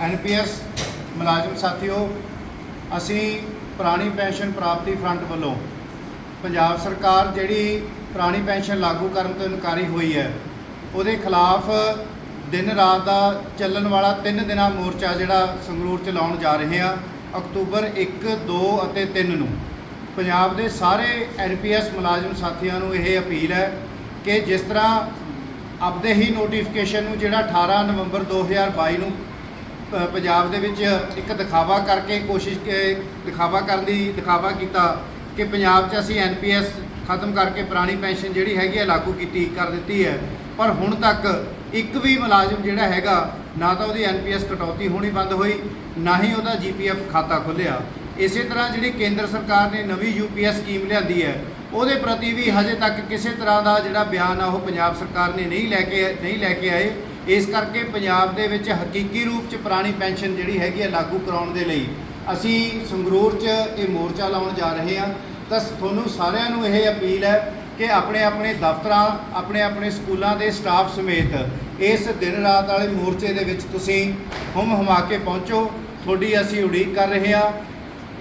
NPS ਮੁਲਾਜ਼ਮ ਸਾਥੀਓ, ਅਸੀਂ ਪੁਰਾਣੀ ਪੈਨਸ਼ਨ ਪ੍ਰਾਪਤੀ ਫਰੰਟ ਵੱਲੋਂ ਪੰਜਾਬ ਸਰਕਾਰ ਜਿਹੜੀ ਪੁਰਾਣੀ ਪੈਨਸ਼ਨ ਲਾਗੂ ਕਰਨ ਤੋਂ ਇਨਕਾਰੀ ਹੋਈ ਹੈ, ਉਹਦੇ ਖਿਲਾਫ ਦਿਨ ਰਾਤ ਦਾ ਚੱਲਣ ਵਾਲਾ ਤਿੰਨ ਦਿਨਾਂ ਮੋਰਚਾ ਜਿਹੜਾ ਸੰਗਰੂਰ ਚ ਲਾਉਣ ਜਾ ਰਹੇ ਹਾਂ ਅਕਤੂਬਰ 1 2 ਅਤੇ 3 ਨੂੰ। ਪੰਜਾਬ ਦੇ ਸਾਰੇ ਐਨਪੀਐਸ ਮੁਲਾਜ਼ਮ ਸਾਥੀਆਂ ਨੂੰ ਇਹ ਅਪੀਲ ਹੈ ਕਿ ਜਿਸ ਤਰ੍ਹਾਂ ਆਪਦੇ ਹੀ ਨੋਟੀਫਿਕੇਸ਼ਨ ਨੂੰ ਜਿਹੜਾ 18 ਨਵੰਬਰ 2022 ਨੂੰ ਪੰਜਾਬ ਦੇ ਵਿੱਚ ਇੱਕ ਦਿਖਾਵਾ ਕਰਕੇ ਕੋਸ਼ਿਸ਼ ਦਿਖਾਵਾ ਕਰਨ ਦੀ, ਦਿਖਾਵਾ ਕੀਤਾ ਕਿ ਪੰਜਾਬ 'ਚ ਅਸੀਂ ਐਨਪੀਐਸ ਖਤਮ ਕਰਕੇ ਪੁਰਾਣੀ ਪੈਨਸ਼ਨ ਜਿਹੜੀ ਹੈਗੀ ਹੈ ਲਾਗੂ ਕੀਤੀ, ਕਰ ਦਿੱਤੀ ਹੈ। ਪਰ ਹੁਣ ਤੱਕ ਇੱਕ ਵੀ ਮੁਲਾਜ਼ਮ ਜਿਹੜਾ ਹੈਗਾ, ਨਾ ਤਾਂ ਉਹਦੀ ਐਨਪੀਐਸ ਕਟੌਤੀ ਹੋਣੀ ਬੰਦ ਹੋਈ, ਨਾ ਹੀ ਉਹਦਾ ਜੀਪੀਐਫ ਖਾਤਾ ਖੁੱਲਿਆ ਇਸੇ ਤਰ੍ਹਾਂ ਜਿਹੜੀ ਕੇਂਦਰ ਸਰਕਾਰ ਨੇ ਨਵੀਂ ਯੂਪੀਐਸ ਸਕੀਮ ਲਿਆਂਦੀ ਹੈ, ਉਹਦੇ ਪ੍ਰਤੀ ਵੀ ਹਜੇ ਤੱਕ ਕਿਸੇ ਤਰ੍ਹਾਂ ਦਾ ਜਿਹੜਾ ਬਿਆਨ ਆ ਉਹ ਪੰਜਾਬ ਸਰਕਾਰ ਨੇ ਨਹੀਂ ਲੈ ਕੇ, ਨਹੀਂ ਲੈ ਕੇ ਆਏ। ਇਸ ਕਰਕੇ ਪੰਜਾਬ ਦੇ ਵਿੱਚ ਹਕੀਕੀ ਰੂਪ 'ਚ ਪੁਰਾਣੀ ਪੈਨਸ਼ਨ ਜਿਹੜੀ ਹੈਗੀ ਹੈ ਲਾਗੂ ਕਰਾਉਣ ਦੇ ਲਈ ਅਸੀਂ ਸੰਗਰੂਰ 'ਚ ਇਹ ਮੋਰਚਾ ਲਾਉਣ ਜਾ ਰਹੇ ਹਾਂ। ਤਾਂ ਤੁਹਾਨੂੰ ਸਾਰਿਆਂ ਨੂੰ ਇਹ ਅਪੀਲ ਹੈ ਕਿ ਆਪਣੇ ਆਪਣੇ ਦਫ਼ਤਰਾਂ, ਆਪਣੇ ਆਪਣੇ ਸਕੂਲਾਂ ਦੇ ਸਟਾਫ ਸਮੇਤ ਇਸ ਦਿਨ ਰਾਤ ਵਾਲੇ ਮੋਰਚੇ ਦੇ ਵਿੱਚ ਤੁਸੀਂ ਹੁਮ ਹਮਾ ਕੇ ਪਹੁੰਚੋ। ਤੁਹਾਡੀ ਅਸੀਂ ਉਡੀਕ ਕਰ ਰਹੇ ਹਾਂ।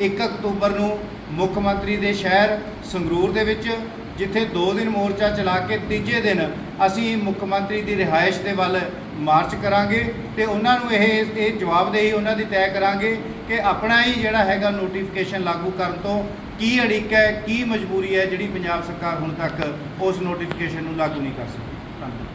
1 ਅਕਤੂਬਰ ਨੂੰ ਮੁੱਖ ਮੰਤਰੀ ਦੇ ਸ਼ਹਿਰ ਸੰਗਰੂਰ ਦੇ ਵਿੱਚ, ਜਿੱਥੇ 2 ਦਿਨ ਮੋਰਚਾ ਚਲਾ ਕੇ ਤੀਜੇ ਦਿਨ ਅਸੀਂ ਮੁੱਖ ਮੰਤਰੀ ਦੀ ਰਿਹਾਇਸ਼ ਦੇ ਵੱਲ ਮਾਰਚ ਕਰਾਂਗੇ ਤੇ ਉਹਨਾਂ ਨੂੰ ਇਹ ਇਹ ਜਵਾਬਦੇਹੀ ਉਹਨਾਂ ਦੀ ਤੈਅ ਕਰਾਂਗੇ ਕਿ ਆਪਣਾ ਹੀ ਜਿਹੜਾ ਹੈਗਾ ਨੋਟੀਫਿਕੇਸ਼ਨ ਲਾਗੂ ਕਰਨ ਤੋਂ ਕੀ ਅੜਿੱਕ ਹੈ, ਕੀ ਮਜਬੂਰੀ ਹੈ ਜਿਹੜੀ ਪੰਜਾਬ ਸਰਕਾਰ ਹੁਣ ਤੱਕ ਉਸ ਨੋਟੀਫਿਕੇਸ਼ਨ ਨੂੰ ਲਾਗੂ ਨਹੀਂ ਕਰ ਸਕੀ। ਧੰਨਵਾਦ।